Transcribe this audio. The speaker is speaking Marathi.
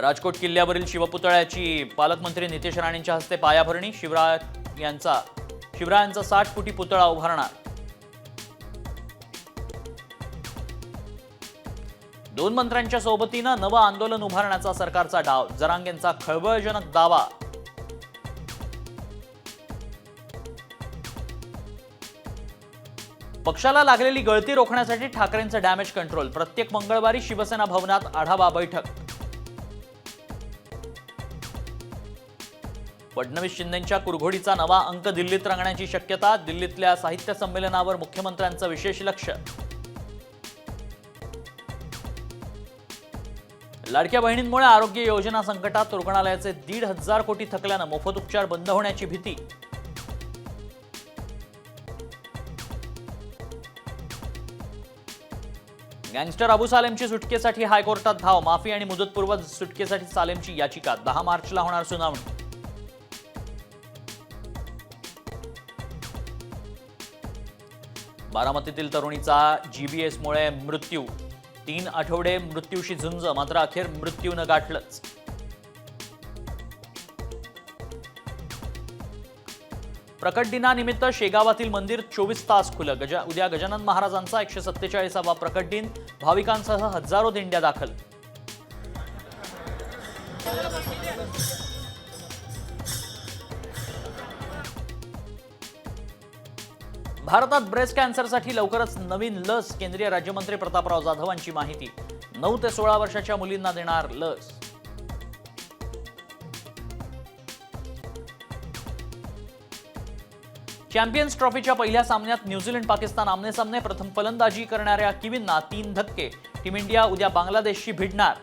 राजकोट किल्ल्यावरील शिवपुतळ्याची पालकमंत्री नितेश राणेंच्या हस्ते पायाभरणी. शिवराय यांचा शिवरायांचा साठ फुटी पुतळा उभारणार. दोन मंत्र्यांच्या सोबतीनं नवं आंदोलन उभारण्याचा सरकारचा डाव. जरांगेंचा खळबळजनक दावा. पक्षाला लागलेली गळती रोखण्यासाठी ठाकरेंचं डॅमेज कंट्रोल. प्रत्येक मंगळवारी शिवसेना भवनात आढावा बैठक. फडणवीस शिंदेंच्या कुरघोडीचा नवा अंक दिल्लीत रंगण्याची शक्यता दिल्लीतल्या साहित्य संमेलनावर मुख्यमंत्र्यांचं विशेष लक्ष. लाडक्या बहिणींमुळे आरोग्य योजना संकटात रुग्णालयाचे दीड हजार कोटी थकल्यानं मोफत उपचार बंद होण्याची भीती. गँगस्टर अबू सालेमची सुटकेसाठी हायकोर्टात धाव माफी आणि मुदतपूर्व सुटकेसाठी सालेमची याचिका दहा मार्चला होणार सुनावणी. बारामतीतील तरुणीचा जीबीएसमुळे मृत्यू. तीन आठवडे मृत्यूशी झुंज मात्र अखेर मृत्यूनं गाठलंच. प्रकट दिनानिमित्त शेगावातील मंदिर चोवीस तास खुलं. गजा उद्या गजानन महाराजांचा एकशे सत्तेचाळीसावा प्रकट दिन. भाविकांसह हजारो दिंड्या दाखल. भारतात ब्रेस्ट कॅन्सरसाठी लवकरच नवीन लस केंद्रीय राज्यमंत्री प्रतापराव जाधव यांची माहिती. नऊ ते सोळा वर्षाच्या मुलींना देणार लस. चॅम्पियन्स ट्रॉफीच्या पहिल्या सामन्यात न्यूझीलंड पाकिस्तान आमने सामने. प्रथम फलंदाजी करणाऱ्या किवींना तीन धक्के. टीम इंडिया उद्या बांगलादेशशी भिडणार.